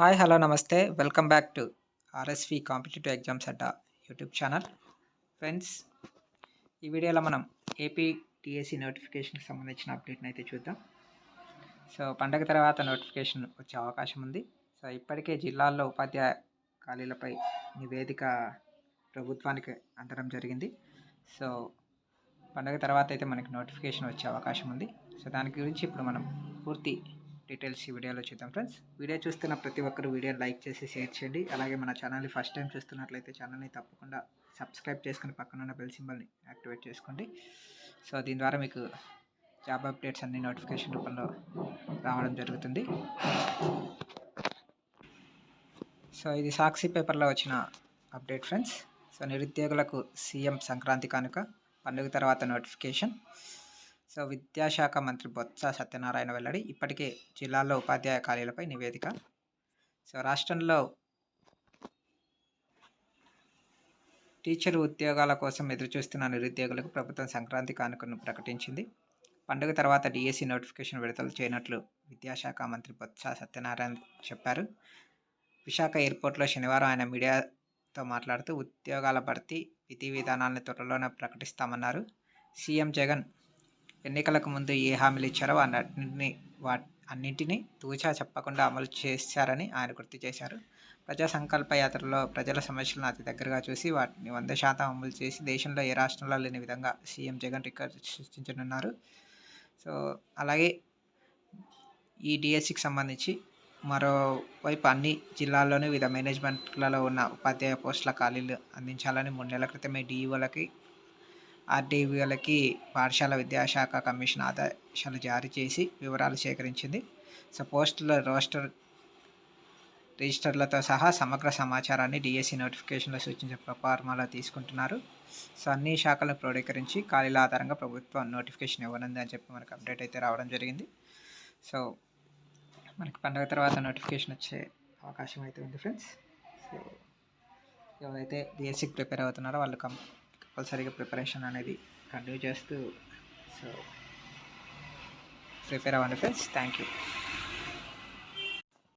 Hi hello నమస్తే. Welcome back to RSV competitive exams అడ్డ YouTube channel. Friends ఈ వీడియోలో మనం ఏపీ టీఎస్సీ నోటిఫికేషన్కి సంబంధించిన అప్డేట్ని అయితే చూద్దాం. సో పండగ తర్వాత నోటిఫికేషన్ వచ్చే అవకాశం ఉంది. సో ఇప్పటికే జిల్లాల్లో ఉపాధ్యాయ ఖాళీలపై నివేదిక ప్రభుత్వానికి అందడం జరిగింది. సో పండగ తర్వాత అయితే మనకి నోటిఫికేషన్ వచ్చే అవకాశం ఉంది. సో దాని గురించి ఇప్పుడు మనం పూర్తి డీటెయిల్స్ ఈ వీడియోలో చూద్దాం ఫ్రెండ్స్ వీడియో చూస్తున్న ప్రతి ఒక్కరు వీడియో లైక్ చేసి షేర్ చేయండి. అలాగే మన ఛానల్ని ఫస్ట్ టైం చూస్తున్నట్లయితే ఛానల్ని తప్పకుండా సబ్స్క్రైబ్ చేసుకుని పక్కన ఉన్న బెల్ సింబల్ని యాక్టివేట్ చేసుకోండి. సో దీని ద్వారా మీకు జాబ్ అప్డేట్స్ అన్ని నోటిఫికేషన్ రూపంలో రావడం జరుగుతుంది. సో ఇది సాక్షి పేపర్లో వచ్చిన అప్డేట్ ఫ్రెండ్స్ సో నిరుద్యోగులకు సీఎం సంక్రాంతి కానుక పండుగ తర్వాత నోటిఫికేషన్ సో విద్యాశాఖ మంత్రి బొత్స సత్యనారాయణ వెల్లడి ఇప్పటికే జిల్లాల్లో ఉపాధ్యాయ ఖాళీలపై నివేదిక. సో రాష్ట్రంలో టీచర్ ఉద్యోగాల కోసం ఎదురుచూస్తున్న నిరుద్యోగులకు ప్రభుత్వం సంక్రాంతి కానుకను ప్రకటించింది. పండుగ తర్వాత డిఎస్సి నోటిఫికేషన్ విడుదల చేయనట్లు విద్యాశాఖ మంత్రి బొత్స సత్యనారాయణ చెప్పారు. విశాఖ ఎయిర్పోర్ట్లో శనివారం ఆయన మీడియాతో మాట్లాడుతూ ఉద్యోగాల భర్తీ విధి విధానాలను త్వరలోనే ప్రకటిస్తామన్నారు. సీఎం జగన్ ఎన్నికలకు ముందు ఏ హామీలు ఇచ్చారో అన్నింటినీ వా అన్నింటినీ తూచా చెప్పకుండా అమలు చేశారని ఆయన గుర్తు చేశారు. ప్రజా సంకల్ప యాత్రలో ప్రజల సమస్యలను అతి దగ్గరగా చూసి వాటిని వంద శాతం అమలు చేసి దేశంలో ఏ రాష్ట్రంలో లేని విధంగా సీఎం జగన్ రికార్డు సృష్టించనున్నారు. సో అలాగే ఈ డిఎస్సికి సంబంధించి మరోవైపు అన్ని జిల్లాల్లోనూ వివిధ మేనేజ్మెంట్లలో ఉన్న ఉపాధ్యాయ పోస్టుల ఖాళీలు అందించాలని మూడు నెలల క్రితమే డిఈఓలకి ఆర్డీవీలకి పాఠశాల విద్యాశాఖ కమిషన్ ఆదేశాలు జారీ చేసి వివరాలు సేకరించింది. సో పోస్టుల రోస్టర్ రిజిస్టర్లతో సహా సమగ్ర సమాచారాన్ని డిఎస్సి నోటిఫికేషన్లో సూచించే ప్రఫార్మాలో తీసుకుంటున్నారు. సో అన్ని శాఖలను క్రోడీకరించి ఖాళీల ఆధారంగా ప్రభుత్వం నోటిఫికేషన్ ఇవ్వనుంది అని చెప్పి మనకు అప్డేట్ అయితే రావడం జరిగింది. సో మనకి పండుగ తర్వాత నోటిఫికేషన్ వచ్చే అవకాశం అయితే ఉంది ఫ్రెండ్స్. సో ఎవరైతే డిఎస్సికి ప్రిపేర్ అవుతున్నారో వాళ్ళు కం కంపల్సరీగా ప్రిపరేషన్ అనేది కంటిన్యూ చేస్తూ సో ప్రిపేర్ అవ్వండి ఫ్రెండ్స్. Thank you.